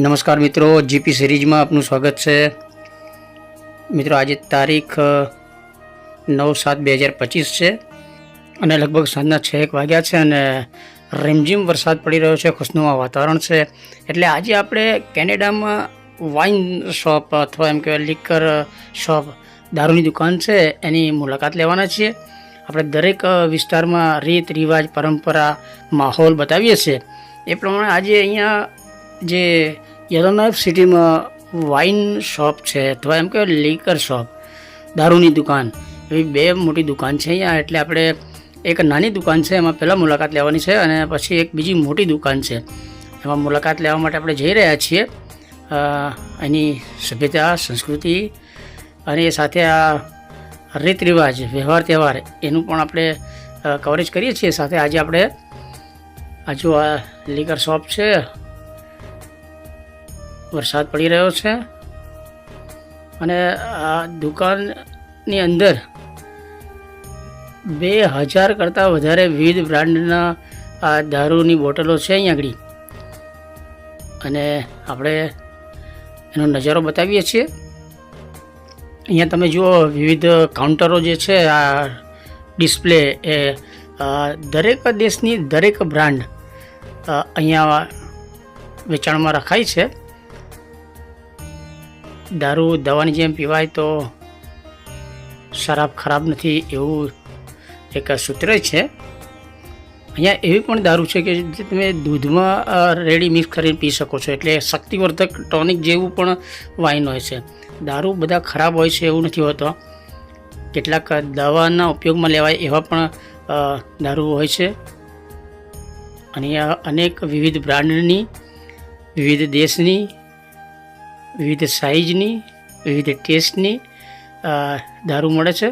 નમસ્કાર મિત્રો, જીપી સિરીઝમાં આપનું સ્વાગત છે. મિત્રો, આજે તારીખ નવ સાત બે હજાર પચીસ છે અને લગભગ સાંજના છ એક વાગ્યા છે અને રેમઝીમ વરસાદ પડી રહ્યો છે, ખુશનુમા વાતાવરણ છે. એટલે આજે આપણે કેનેડામાં વાઇન શોપ અથવા એમ કહેવાય લિકર શોપ દારૂની દુકાન છે, એની મુલાકાત લેવાના છીએ. આપણે દરેક વિસ્તારમાં રીત, રિવાજ, પરંપરા, માહોલ બતાવીએ છીએ. એ પ્રમાણે આજે અહીંયા જે યલોનાઇફ સિટીમાં વાઇન શોપ છે અથવા એમ કે લીકર શોપ, દારૂની દુકાન. એવી બે મોટી દુકાન છે અહીંયા, એટલે આપણે એક નાની દુકાન છે, એમાં પહેલાં મુલાકાત લેવાની છે અને પછી એક બીજી મોટી દુકાન છે. એમાં મુલાકાત લેવા માટે આપણે જઈ રહ્યા છીએ. એની સભ્યતા, સંસ્કૃતિ અને એ સાથે આ રીત રિવાજ વ્યવહાર, તહેવાર એનું પણ આપણે કવરેજ કરીએ છીએ. સાથે આજે આપણે, આ આ લીકર શોપ છે વરસાદ પડી રહ્યો છે. અને આ દુકાનની અંદર બે હજાર કરતાં વધારે વિવિધ બ્રાન્ડના આ દારૂની બોટલો છે અહીં આગળ. અને આપણે એનો નજારો બતાવીએ છીએ. અહીંયા તમે જુઓ વિવિધ કાઉન્ટરો જે છે, આ ડિસ્પ્લે એ દરેક દેશની દરેક બ્રાન્ડ અહીંયા વેચાણમાં રખાય છે. દારૂ, દવાની જેમ પીવાય તો શરાબ ખરાબ નથી એવું એક સૂત્ર છે. અહીંયા એવી પણ દારૂ છે કે જે તમે દૂધમાં રેડી મિક્સ કરીને પી શકો છો. એટલે શક્તિવર્ધક ટોનિક જેવું પણ વાઇન હોય છે. દારૂ બધા ખરાબ હોય છે એવું નથી હોતો. કેટલાક દવાના ઉપયોગમાં લેવાય એવા પણ દારૂ હોય છે. અને અનેક વિવિધ બ્રાન્ડની, વિવિધ દેશની વિવિધ સાઇઝની વિવિધ ટેસ્ટની દારૂ મળે છે.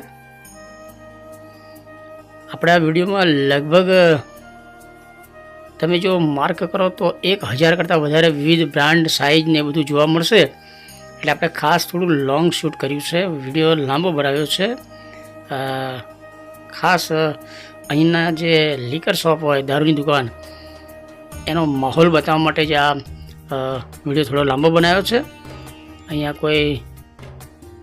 આપણા વિડીયોમાં લગભગ, તમે જો માર્ક કરો તો એક હજાર કરતાં વધારે વિવિધ બ્રાન્ડ સાઇઝ ને બધું જોવા મળશે. એટલે આપણે ખાસ થોડું લોંગ શૂટ કર્યું છે. વીડિયો લાંબો બનાવ્યો છે. ખાસ, અહીંના જે લીકર શોપ હોય, દારૂની દુકાન, એનો માહોલ બતાવવા માટે જ આ વીડિયો થોડો લાંબો બનાવ્યો છે. અહીંયા કોઈ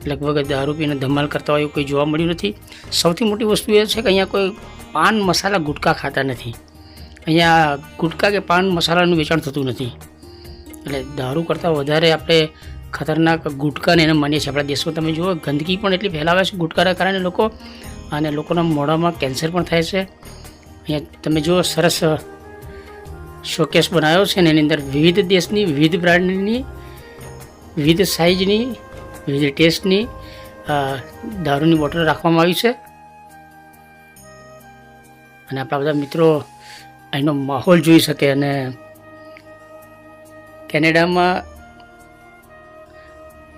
લગભગ દારૂ પીને ધમાલ કરતા હોય એવું કોઈ જોવા મળ્યું નથી. સૌથી મોટી વસ્તુ એ છે કે અહીંયા કોઈ પાન મસાલા ગુટકા ખાતા નથી. અહીંયા ગુટકા કે પાન મસાલાનું વેચાણ થતું નથી. એટલે દારૂ કરતાં વધારે આપણે ખતરનાક ગુટકાને એને માનીએ છીએ. આપણા દેશમાં તમે જુઓ, ગંદકી પણ એટલી ફેલાવે છે ગુટકાના કારણે લોકો, અને લોકોના મોઢામાં કેન્સર પણ થાય છે. અહીંયા તમે જુઓ, સરસ શોકેસ બનાવ્યો છે ને એની અંદર વિવિધ દેશની વિવિધ બ્રાન્ડની વિવિધ સાઇઝની વિવિધ ટેસ્ટની દારૂની બોટલ રાખવામાં આવી છે. અને આપણા બધા મિત્રો અહીંનો માહોલ જોઈ શકે અને કેનેડામાં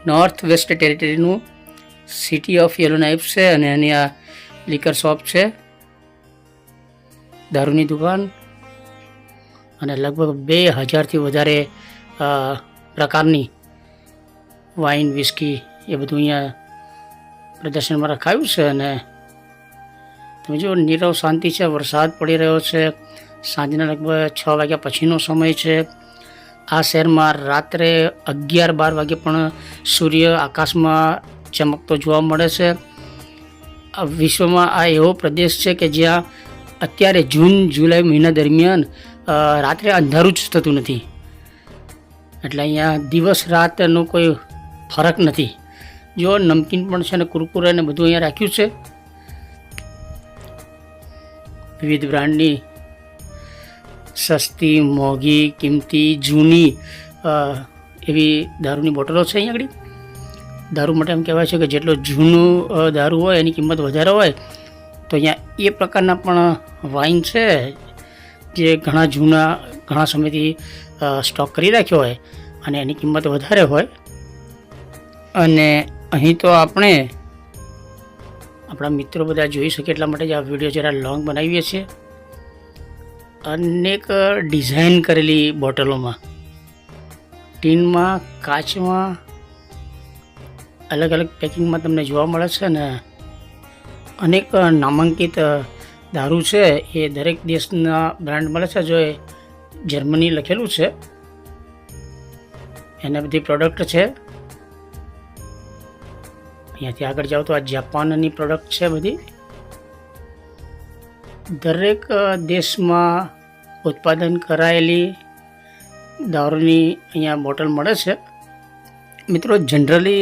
નોર્થ વેસ્ટ ટેરિટરીનું સિટી ઓફ યલો નાઇફ છે અને એની આ લીકર શોપ છે. દારૂની દુકાન અને લગભગ બે હજારથી વધારે પ્રકારની વાઇન, વિસ્કી એ બધું અહીંયા પ્રદર્શનમાં રખાયું છે અને તમે જો નીરવ શાંતિ છે, વરસાદ પડી રહ્યો છે. સાંજના લગભગ છ વાગ્યા પછીનો સમય છે. આ શહેરમાં રાત્રે અગિયાર બાર વાગે પણ સૂર્ય આકાશમાં ચમકતો જોવા મળે છે. વિશ્વમાં આ એવો પ્રદેશ છે કે જ્યાં અત્યારે જૂન, જુલાઈ મહિના દરમિયાન રાત્રે અંધારું જ થતું નથી. એટલે અહીંયા દિવસ રાતનો કોઈ ફરક નથી. જો નમકીન પણ છે ને કુરકુરે ને બધું અહીંયા રાખ્યું છે, વિવિધ બ્રાન્ડની સસ્તી, મોંઘી, કિંમતી, જૂની એવી દારૂની બોટલો છે અહીંયા આગળ. દારૂ માટે એમ કહેવાય છે કે જેટલો જૂનું દારૂ હોય એની કિંમત વધારે હોય, તો અહીંયા એ પ્રકારના પણ વાઇન છે જે ઘણા જૂના, ઘણા સમયથી સ્ટોક કરી રાખ્યો હોય અને એની કિંમત વધારે હોય. અને અહીં તો આપણે આપણા મિત્રો બધા જોઈ શકે એટલા માટે જ આ વીડિયો જરા લોંગ બનાવીએ છીએ. અનેક ડિઝાઇન કરેલી બોટલોમાં. ટીનમાં, કાચમાં, અલગ અલગ પેકિંગમાં તમને જોવા મળે છે ને અનેક નામાંકિત દારૂ છે એ દરેક દેશના બ્રાન્ડ મળે છે, જો એ જર્મની લખેલું છે. એના બધી પ્રોડક્ટ છે. અહીંયાથી આગળ જાઓ તો આ જાપાનની પ્રોડક્ટ છે બધી. દરેક દેશમાં ઉત્પાદન કરાયેલી દારૂની અહીંયા બોટલ મળે છે. મિત્રો, જનરલી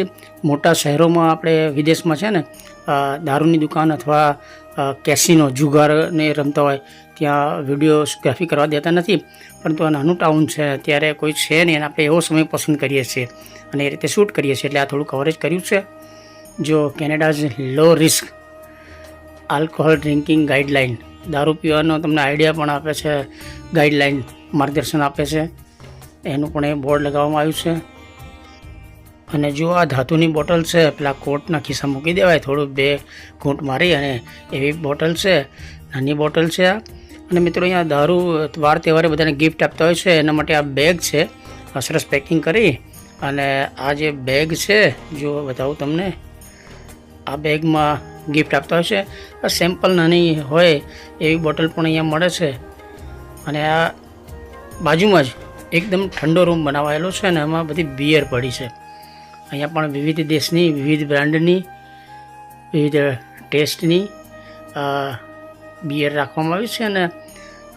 મોટા શહેરોમાં આપણે વિદેશમાં છે ને દારૂની દુકાન અથવા કેસિનો જુગારને રમતા હોય, ત્યાં વિડીયોગ્રાફી કરવા દેતા નથી. પરંતુ આ નાનું ટાઉન છે ત્યારે કોઈ છે નહીં અને આપણે એવો સમય પસંદ કરીએ છીએ અને એ રીતે શૂટ કરીએ છીએ, એટલે આ થોડું કવરેજ કર્યું છે. જો Canada's low risk alcohol drinking guideline દારૂ પીવાનો તમને આઈડિયા પણ આપે છે ગાઈડલાઇન માર્ગદર્શન આપે છે. એનું પણ એ બોર્ડ લગાવવામાં આવ્યું છે. અને જો આ ધાતુની બોટલ છે, પેલા કોટના ખિસ્સા મૂકી દેવાય થોડું બે ઘૂંટ મારી અને એવી બોટલ છે, નાની બોટલ છે આ. અને મિત્રો અહીંયા દારૂ વાર તહેવારે બધાને ગિફ્ટ આપતા હોય છે, એના માટે આ બેગ છે. સરસ પેકિંગ કરી અને આ જે બેગ છે, જો બતાવું તમને. આ બેગમાં ગિફ્ટ આપતા હોય છે. સેમ્પલ નાની હોય એવી બોટલ પણ અહીંયા મળે છે. અને આ બાજુમાં જ એકદમ ઠંડો રૂમ બનાવાયેલો છે અને એમાં બધી બિયર પડી છે. અહીંયા પણ વિવિધ દેશની, વિવિધ બ્રાન્ડની વિવિધ ટેસ્ટની બિયર રાખવામાં આવી છે અને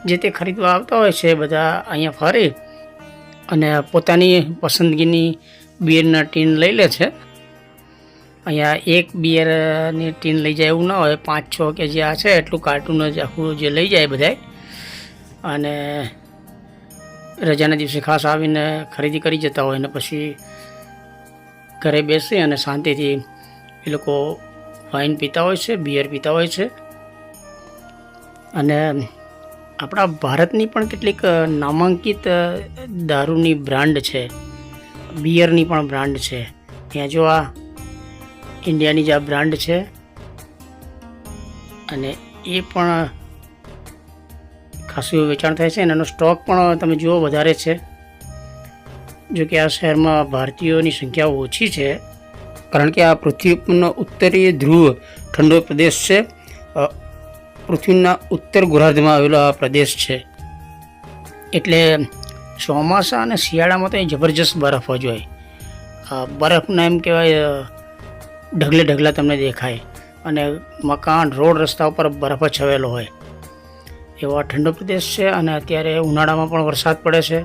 જે તે ખરીદવા આવતા હોય છે બધા અહીંયા ફરી અને પોતાની પસંદગીની બિયરના ટીન લઈ લે છે. અહીંયા એક બિયરની ટીન લઈ જાય એવું ના હોય, પાંચ છ કે જે આ છે, એટલું કાર્ટૂન જ આખું જે લઈ જાય બધાય. અને રજાના દિવસે ખાસ આવીને ખરીદી કરી જતા હોય અને પછી ઘરે બેસી અને શાંતિથી એ લોકો વાઇન પીતા હોય છે બિયર પીતા હોય છે. અને આપણા ભારતની પણ કેટલીક નામાંકિત દારૂની બ્રાન્ડ છે. બિયરની પણ બ્રાન્ડ છે. ત્યાં જો આ ઇન્ડિયાની જ આ બ્રાન્ડ છે અને એ પણ ખાસું વેચાણ થાય છે અને એનો સ્ટોક પણ તમે જુઓ વધારે છે. જો કે આ શહેરમાં ભારતીયોની સંખ્યા ઓછી છે, કારણ કે આ પૃથ્વી પરનો ઉત્તરીય ધ્રુવ ઠંડો પ્રદેશ છે. પૃથ્વીના ઉત્તર ગોરાર્ધમાં આવેલો આ પ્રદેશ છે. એટલે ચોમાસા અને શિયાળામાં તો અહીં જબરજસ્ત બરફ હોય. બરફના એમ કહેવાય ઢગલે ઢગલા તમને દેખાય અને મકાન, રોડ રસ્તા ઉપર બરફ છવેલો હોય. એવો આ ઠંડો પ્રદેશ છે અને અત્યારે ઉનાળામાં પણ વરસાદ પડે છે.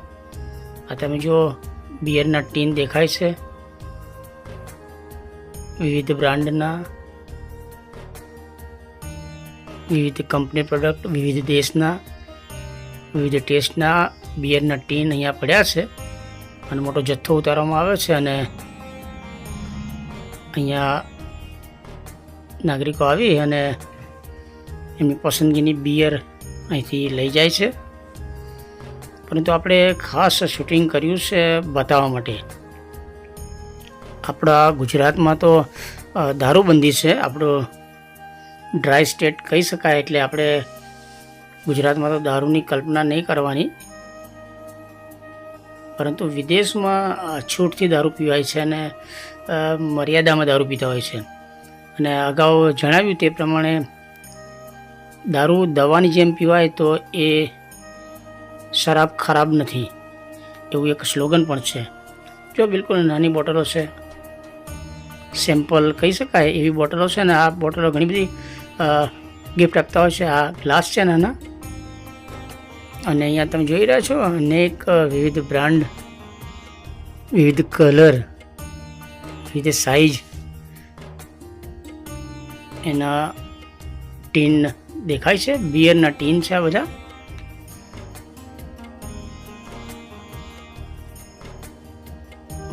આ તમે જુઓ, બિયરના ટીન દેખાય છે. વિવિધ બ્રાન્ડના, વિવિધ કંપની પ્રોડક્ટ, વિવિધ દેશના, વિવિધ ટેસ્ટના બિયરના ટીન અહીંયા પડ્યા છે અને મોટો જથ્થો ઉતારવામાં આવે છે અને અહીંયા નાગરિકો આવી અને એમની પસંદગીની બિયર અહીંથી લઈ જાય છે. પરંતુ આપણે ખાસ શૂટિંગ કર્યું છે બતાવવા માટે. આપણા ગુજરાતમાં તો દારૂબંધી છે. આપણું ડ્રાય સ્ટેટ કહી શકાય એટલે આપણે ગુજરાતમાં તો દારૂની કલ્પના નહીં કરવાની. પરંતુ વિદેશમાં છૂટથી દારૂ પીવાય છે અને મર્યાદામાં દારૂ પીતા હોય છે. અને અગાઉ જણાવ્યું તે પ્રમાણે દારૂ દવાની જેમ પીવાય તો એ શરાબ ખરાબ નથી. એવું એક સ્લોગન પણ છે. જો બિલકુલ નાની બોટલો છે, સેમ્પલ કહી શકાય એવી બોટલો છે ને આ બોટલો ઘણી બધી ગિફ્ટ આપતા હોય છે. આ ગ્લાસ છે નાના અને અહીંયા તમે જોઈ રહ્યા છો અનેક વિવિધ બ્રાન્ડ વિવિધ કલર વિવિધ સાઈઝ એના ટીન દેખાય છે બિયરના ટીન છે આ બધા.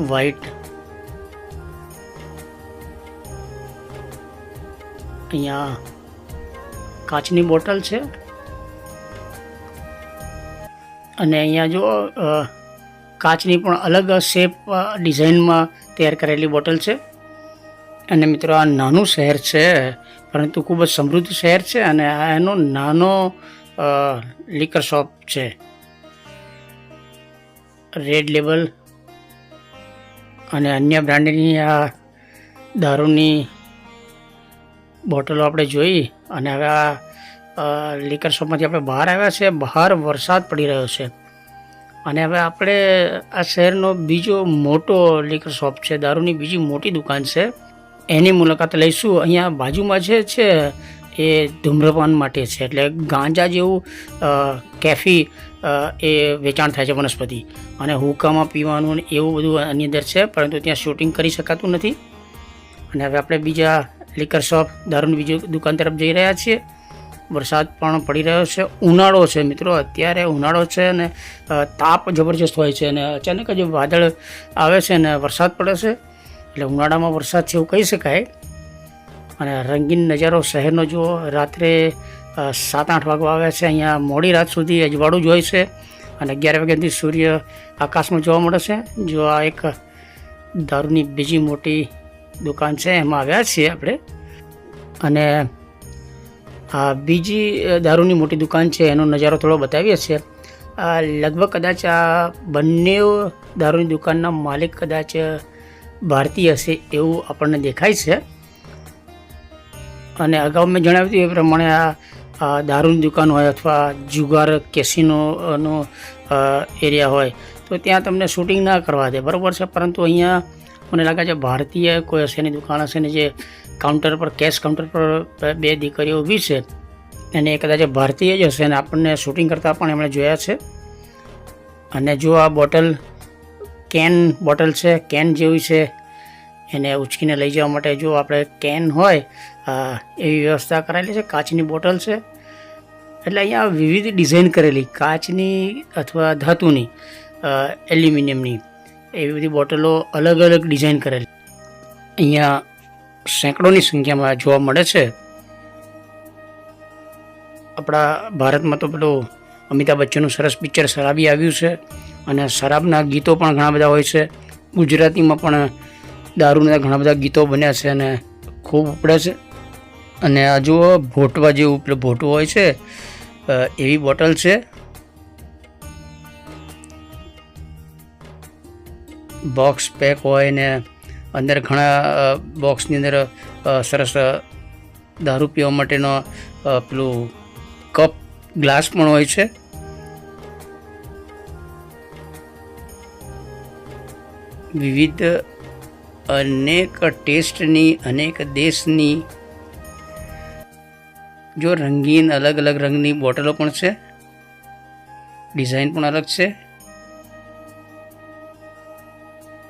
વ્હાઈટ અહીંયા કાચની બોટલ છે. અને અહીંયા જો કાચની પણ અલગ શેપ ડિઝાઇનમાં તૈયાર કરેલી બોટલ છે. અને મિત્રો, આ નાનું શહેર છે, પરંતુ ખૂબ જ સમૃદ્ધ શહેર છે અને આ એનો નાનો લિકર શોપ છે. રેડ લેબલ અને અન્ય બ્રાન્ડની આ દારૂની બોટલો આપણે જોઈ અને હવે આ લિકર શોપમાંથી આપણે બહાર આવ્યા છે. બહાર વરસાદ પડી રહ્યો છે. અને હવે આપણે આ શહેરનો બીજો મોટો લીકર શોપ છે, દારૂની બીજી મોટી દુકાન છે. એની મુલાકાત લઈશું. અહીંયા બાજુમાં જે છે, એ ધૂમ્રપાન માટે છે. એટલે ગાંજા જેવું કેફી એ વેચાણ થાય છે વનસ્પતિ. અને હુકામાં પીવાનું એવું બધું આની અંદર છે, પરંતુ ત્યાં શૂટિંગ કરી શકાતું નથી. અને હવે આપણે બીજા લીકર શોપ દારૂની બીજી દુકાન તરફ જઈ રહ્યા છીએ. વરસાદ પણ પડી રહ્યો છે. ઉનાળો છે મિત્રો. અત્યારે ઉનાળો છે અને તાપ જબરજસ્ત હોય છે અને અચાનક જ વાદળ આવે છે અને વરસાદ પડે છે. એટલે ઉનાળામાં વરસાદ છે એવું કહી શકાય. અને રંગીન નજારો શહેરનો જુઓ. રાત્રે સાત આઠ વાગવા આવ્યા છે. અહીંયા મોડી રાત સુધી અજવાળું જ હોય છે. અને અગિયાર વાગ્યાથી સૂર્ય આકાશમાં જોવા મળે છે. જો આ એક દારૂની બીજી મોટી દુકાન છે, એમાં આવ્યા છીએ આપણે. અને આ બીજી દારૂની મોટી દુકાન છે, એનો નજારો થોડો બતાવીએ છીએ. લગભગ કદાચ આ બંને દારૂની દુકાનના માલિક કદાચ ભારતીય હશે એવું આપણને દેખાય છે. અને અગાઉ મેં જણાવ્યું હતું એ પ્રમાણે આ દારૂની દુકાન હોય અથવા જુગાર કેસિનોનો એરિયા હોય, તો ત્યાં તમને શૂટિંગ ના કરવા દે. બરાબર છે? પરંતુ અહીંયા મને લાગે છે ભારતીય કોઈ હશે દુકાન હશે ને જે કાઉન્ટર પર, કેશ કાઉન્ટર પર બે દીકરીઓ ઊભી છે. અને એ કદાચ ભારતીય જ હશે અને આપણને શૂટિંગ કરતાં પણ એમણે જોયા છે. અને જો આ બોટલ, કેન બોટલ છે, કેન જેવી છે, એને ઉચકીને લઈ જવા માટે જો આપણે કેન હોય એવી વ્યવસ્થા કરાયેલી છે. કાચની બોટલ છે. એટલે અહીંયા વિવિધ ડિઝાઇન કરેલી, કાચની અથવા ધાતુની એલ્યુમિનિયમની એવી બધી બોટલો અલગ અલગ ડિઝાઇન કરેલી. અહીંયા સેંકડોની સંખ્યામાં જોવા મળે છે. આપણા ભારતમાં તો પેલું અમિતાભ બચ્ચનનું સરસ પિક્ચર શરાબી આવ્યું છે અને શરાબના ગીતો પણ ઘણા બધા હોય છે. ગુજરાતીમાં પણ દારૂના ઘણા બધા ગીતો બન્યા છે અને ખૂબ ઉપડે છે. અને આ જુઓ, ભોટવા જેવું પેલું ભોટું હોય છે એવી બોટલ છે. બોક્સ પેક હોય ને અંદર ઘણા બોક્સની અંદર સરસ દારૂ પીવા માટેનો પેલું કપ ગ્લાસ પણ હોય છે. વિવિધ અનેક ટેસ્ટની, અનેક દેશની, જો રંગીન, અલગ અલગ રંગની બોટલો પણ છે. ડિઝાઇન પણ અલગ છે.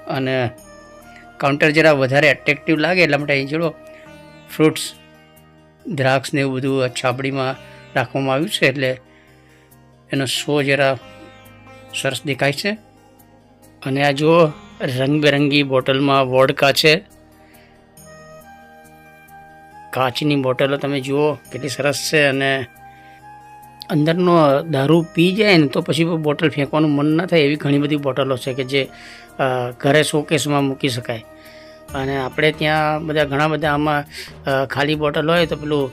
અને કાઉન્ટર જરા વધારે એટ્રેક્ટિવ લાગે એટલા માટે અહીં જોડો ફ્રૂટ્સ દ્રાક્ષ ને એવું બધું છાબડીમાં રાખવામાં આવ્યું છે એટલે એનો શો જરા સરસ દેખાય છે. અને આ જુઓ, રંગબેરંગી બોટલમાં વોડકા છે. કાચની બોટલો તમે જુઓ, કેટલી સરસ છે અને અંદરનો દારૂ પી જાય ને તો પછી બોટલ ફેંકવાનું મન ના થાય એવી ઘણી બધી બોટલો છે કે જે ઘરે શોકેસમાં મૂકી શકાય. અને આપણે ત્યાં બધા ઘણા બધા આમાં ખાલી બોટલ હોય તો પેલું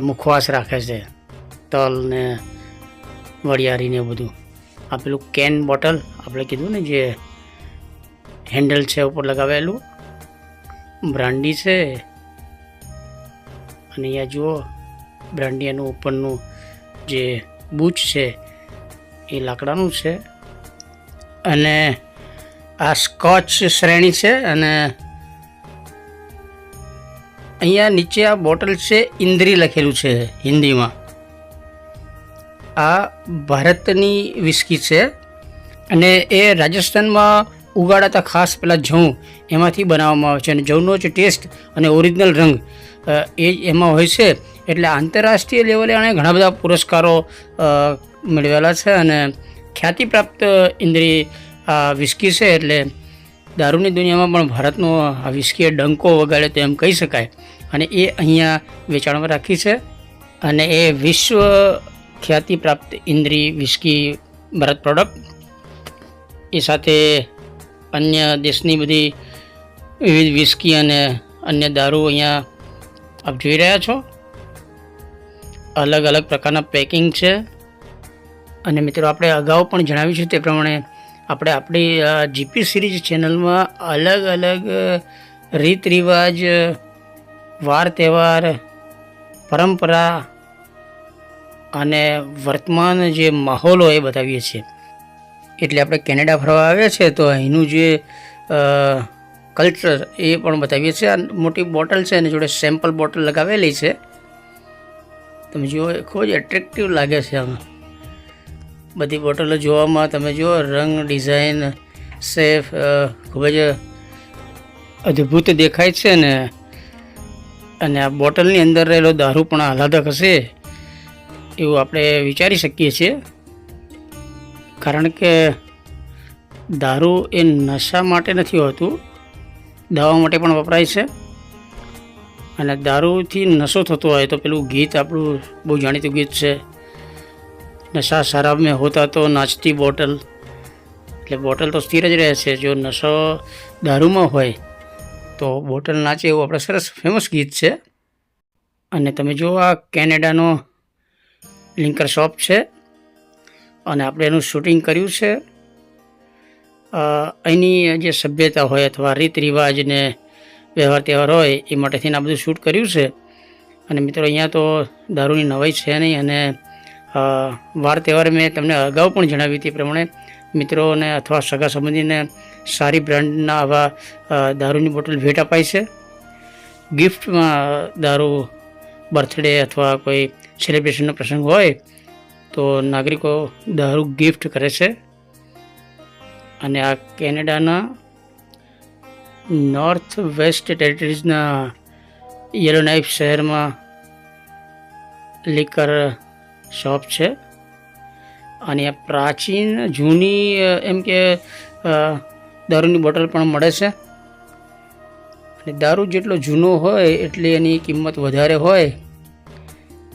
મુખવાસ રાખે છે. તલ ને વરિયાળી બધું. આ પેલું કેન બોટલ આપણે કીધું ને જે હેન્ડલ છે ઉપર લગાવેલું. બ્રાન્ડી છે. અને અહીંયા જુઓ બ્રાન્ડી એનું ઉપરનું જે બૂચ છે એ લાકડાનું છે. અને આ સ્કોચ શ્રેણી છે અને અહીંયા નીચે આ બોટલ છે ઇન્દ્રી લખેલું છે હિન્દીમાં. આ ભારતની વિસ્કી છે અને એ રાજસ્થાનમાં ઉગાડાતા ખાસ પેલા જઉં એમાંથી બનાવવામાં આવે છે. અને જવનો જે ટેસ્ટ અને ઓરિજિનલ રંગ એ એમાં હોય છે. એટલે આંતરરાષ્ટ્રીય લેવલે આણે ઘણા બધા પુરસ્કારો મેળવેલા છે અને ખ્યાતિપ્રાપ્ત ઇન્દ્રી આ વિસ્કી છે એટલે દારૂની દુનિયામાં પણ ભારતનો આ વિસ્કીએ ડંકો વગાડે તો એમ કહી શકાય. અને એ અહીંયા વેચાણમાં રાખી છે અને એ વિશ્વ ખ્યાતિ પ્રાપ્ત ઇન્દ્રી વિસ્કી ભારત પ્રોડક્ટ એ સાથે અન્ય દેશની બધી વિવિધ વિસ્કી અને અન્ય દારૂ અહીંયા આપ જોઈ રહ્યા છો. અલગ અલગ પ્રકારના પેકિંગ છે. અને મિત્રો આપણે અગાઉ પણ જણાવ્યું છે તે પ્રમાણે આપણે આપણી જીપી સિરીઝ ચેનલમાં અલગ અલગ રીત રિવાજ વાર તહેવાર પરંપરા અને વર્તમાન જે માહોલ હોય એ બતાવીએ છીએ. એટલે આપણે કેનેડા ફરવા આવ્યા છે તો અહીંનું જે કલ્ચર એ પણ બતાવીએ છીએ. મોટી બોટલ છે અને જોડે સેમ્પલ બોટલ લગાવેલી છે. તમે જુઓ, ખૂબ જ એટ્રેક્ટિવ લાગે છે આમાં. બધી બોટલો જોવામાં તમે જુઓ, રંગ ડિઝાઇન સેફ ખૂબ જ અદ્ભુત દેખાય છે ને. અને આ બોટલની અંદર રહેલો દારૂ પણ આહલાદક હશે એવું આપણે વિચારી શકીએ છીએ. કારણ કે દારૂ એ નશા માટે નથી હોતું, દવા માટે પણ વપરાય છે. અને દારૂથી નશો થતો હોય તો પેલું ગીત આપણું બહુ જાણીતું ગીત છે. નશા શરાબ મેં હોતા તો નાચતી બોટલ. એટલે બોટલ તો સ્થિર જ રહે છે. જો નશો દારૂમાં હોય તો બોટલ નાચે એવું આપણે સરસ ફેમસ ગીત છે. અને તમે જુઓ આ કેનેડાનો લિંકર શોપ છે અને આપણે એનું શૂટિંગ કર્યું છે. અહીંની જે સભ્યતા હોય અથવા રીત રિવાજ ને વ્યવહાર તહેવાર હોય, એ માટેથી આ બધું શૂટ કર્યું છે. અને મિત્રો, અહીંયા તો દારૂની નવાઈ છે નહીં અને વાર તહેવાર મેં તમને અગાઉ પણ જણાવી હતી પ્રમાણે, મિત્રોને અથવા સગા સંબંધીને સારી બ્રાન્ડના આવા દારૂની બોટલ ભેટ અપાય છે. ગિફ્ટમાં દારૂ, બર્થડે અથવા કોઈ સેલિબ્રેશનનો પ્રસંગ હોય, તો નાગરિકો દારૂ ગિફ્ટ કરે છે. અને આ કેનેડાના નોર્થ વેસ્ટ ટેરિટરીઝના યલો નાઇફ શહેરમાં લીકર શોપ છે. અને પ્રાચીન, જૂની એમ કે દારૂની બોટલ પણ મળે છે. અને દારૂ જેટલો જૂનો હોય, એટલી એની કિંમત વધારે હોય,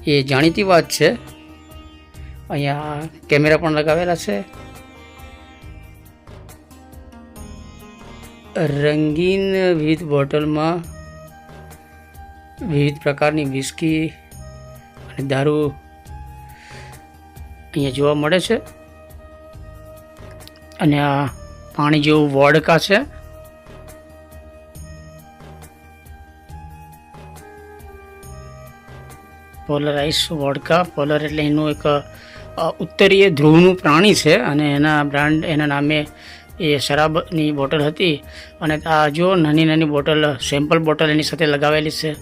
એ જાણીતી વાત છે. અહીંયા કેમેરા પણ લગાવેલા છે. રંગીન વિવિધ બોટલમાં વિવિધ પ્રકારની વિસ્કી અને દારૂ અહીંયા જોવા મળે છે. અને આ પાણી જેવું વોડકા છે. પોલરાઇઝ વોડકા, પોલર એટલે એનું એક ઉત્તરીય ધ્રુવનું પ્રાણી છે અને એના બ્રાન્ડ, એના નામે એ શરાબની બોટલ હતી અને આ જો નાની નાની બોટલ સેમ્પલ બોટલ એની સાથે લગાવેલી છે.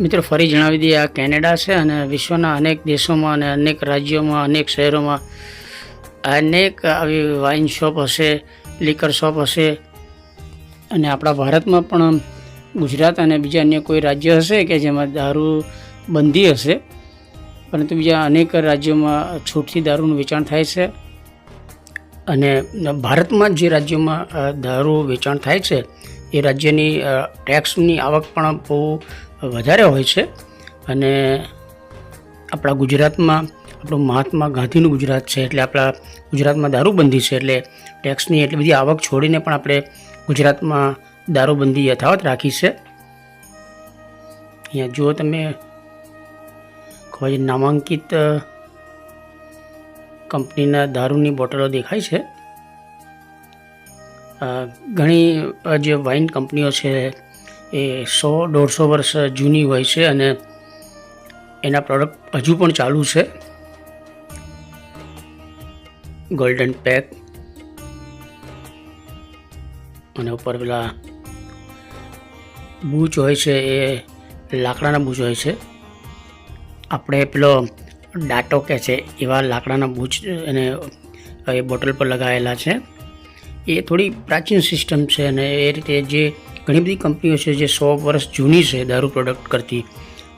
મિત્રો, ફરી જણાવી દઈએ, આ કેનેડા છે અને વિશ્વના અનેક દેશોમાં અને અનેક રાજ્યોમાં, અનેક શહેરોમાં અનેક આવી વાઇન શોપ હશે લીકર શોપ હશે અને આપણા ભારતમાં પણ ગુજરાત અને બીજા અન્ય કોઈ રાજ્ય હશે કે જેમાં દારૂ બંધી હશે. પરંતુ બીજા અનેક રાજ્યોમાં છૂટથી દારૂનું વેચાણ થાય છે. અને ભારતમાં જે રાજ્યોમાં દારૂ વેચાણ થાય છે, એ રાજ્યની ટેક્સની આવક પણ બહુ વધારે હોય છે. અને આપણા ગુજરાતમાં, આપણું મહાત્મા ગાંધીનું ગુજરાત છે, એટલે આપણા ગુજરાતમાં દારૂબંધી છે, એટલે ટેક્સની એટલી બધી આવક છોડીને પણ આપણે ગુજરાતમાં દારૂબંધી યથાવત રાખી છે. અહીંયા જુઓ તમે ખૂબ જ નામાંકિત કંપનીના દારૂની બોટલો દેખાય છે. ઘણી જે વાઇન કંપનીઓ છે એ સો, દોઢસો વર્ષ જૂની હોય છે અને એના પ્રોડક્ટ હજુ પણ ચાલુ છે. ગોલ્ડન પેક અને ઉપર પેલા બૂચ હોય છે એ લાકડાના બૂચ હોય છે. આપણે પેલો ડાટો કે છે, એવા લાકડાના બૂચ એને એ બોટલ પર લગાવેલા છે. એ થોડી પ્રાચીન સિસ્ટમ છે અને એ રીતે જે ઘણી બધી કંપનીઓ છે જે સો વર્ષ જૂની છે દારૂ પ્રોડક્ટ કરતી.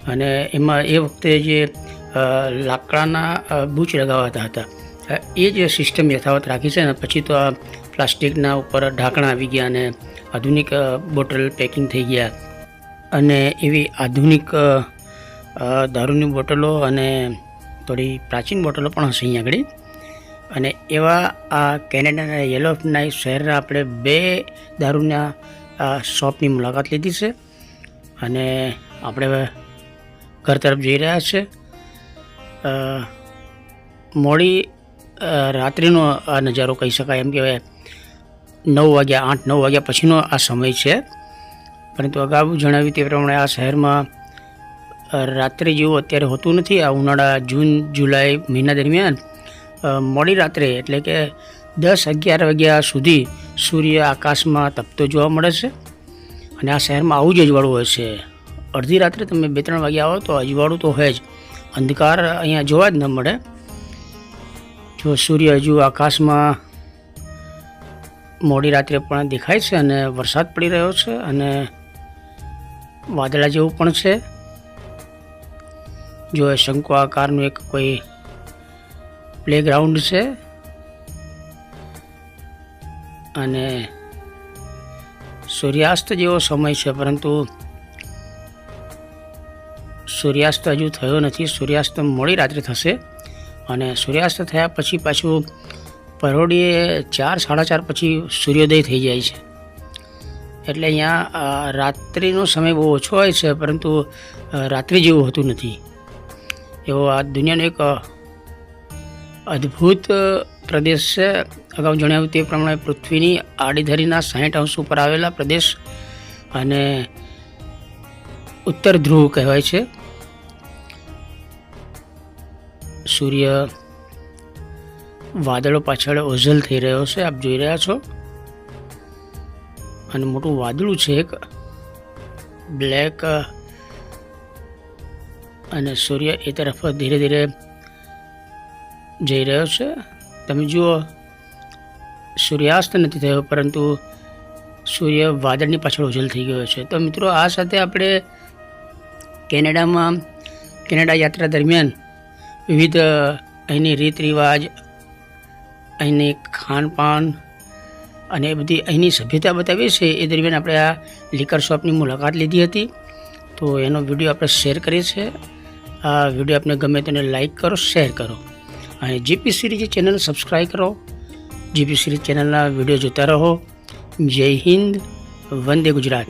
અને એમાં એ વખતે જે લાકડાના બૂચ લગાવાતા હતા. એ જે સિસ્ટમ યથાવત રાખી છે ને પછી તો આ પ્લાસ્ટિકના ઉપર ઢાંકણા આવી ગયા અને આધુનિક બોટલ પેકિંગ થઈ ગયા. અને એવી આધુનિક દારૂની બોટલો અને થોડી પ્રાચીન બોટલો પણ હશે અહીંયા આગળ. અને એવા આ કેનેડાના યલો નાઇફ શહેરના આપણે બે દારૂના શોપની મુલાકાત લીધી છે. અને આપણે ઘર તરફ જઈ રહ્યા છે. મોડી રાત્રિનો આ નજારો કહી શકાય એમ કહેવાય. નવ વાગ્યા આઠ, નવ વાગ્યા પછીનો આ સમય છે. પરંતુ અગાઉ જણાવ્યું તે પ્રમાણે આ શહેરમાં રાત્રે જેવું અત્યારે હોતું નથી. આ ઉનાળા, જૂન, જુલાઈ મહિના દરમિયાન મોડી રાત્રે એટલે કે દસ અગિયાર વાગ્યા સુધી સૂર્ય આકાશમાં તપતો જોવા મળે છે. અને આ શહેરમાં આવું જ અજવાળું હોય છે. અડધી રાત્રે તમે બે ત્રણ વાગ્યા આવો તો અજવાળું તો હોય જ. અંધકાર અહીંયા જોવા જ ન મળે. જો સૂર્ય હજુ આકાશમાં મોડી રાત્રે પણ દેખાય છે અને વરસાદ પડી રહ્યો છે અને વાદળા જેવું પણ છે. જો એ શંકુ આકારનું એક કોઈ પ્લેગ્રાઉન્ડ છે, અને સૂર્યાસ્ત જેવો સમય છે, પરંતુ સૂર્યાસ્ત હજુ થયો નથી. સૂર્યાસ્ત મોડી રાત્રે થશે અને સૂર્યાસ્ત થયા પછી પાછું પરોડીએ ચાર, સાડા ચાર પછી સૂર્યોદય થઈ જાય છે. એટલે અહીંયા રાત્રિનો સમય બહુ ઓછો હોય છે, પરંતુ રાત્રિ જેવું હોતું નથી. એવો આ દુનિયાનો એક અદ્ભુત પ્રદેશ છે અગાઉ જણાવ્યું તે પ્રમાણે પૃથ્વીની આડીધરીના સાહીઠ અંશ ઉપર આવેલા પ્રદેશ અને ઉત્તર ધ્રુવ કહેવાય છે સૂર્ય વાદળો પાછળ ઓઝલ થઈ રહ્યો છે આપ જોઈ રહ્યા છો અને મોટું વાદળું છે એક બ્લેક અને સૂર્ય એ તરફ ધીરે ધીરે જઈ રહ્યો છે. તમે જુઓ, સૂર્યાસ્ત નથી થયો, પરંતુ સૂર્ય વાદળની પાછળ ઉજલ થઈ ગયો છે. તો મિત્રો, આ સાથે આપણે કેનેડામાં, કેનેડા યાત્રા દરમિયાન વિવિધ, અહીંની રીત રિવાજ અહીંની ખાનપાન અને એ બધી અહીંની સભ્યતા બતાવી છે એ દરમિયાન આપણે આ લિકર શોપની મુલાકાત લીધી હતી. તો એનો વીડિયો આપણે શેર કરીએ છીએ. આ વીડિયો આપને ગમે તેને લાઇક કરો, શેર કરો. અને જીપી સિરીજ ચેનલ સબસ્ક્રાઈબ કરો. જીપી સિરીજ ચેનલના વીડિયો જોતા રહો. જય હિન્દ, વંદે ગુજરાત.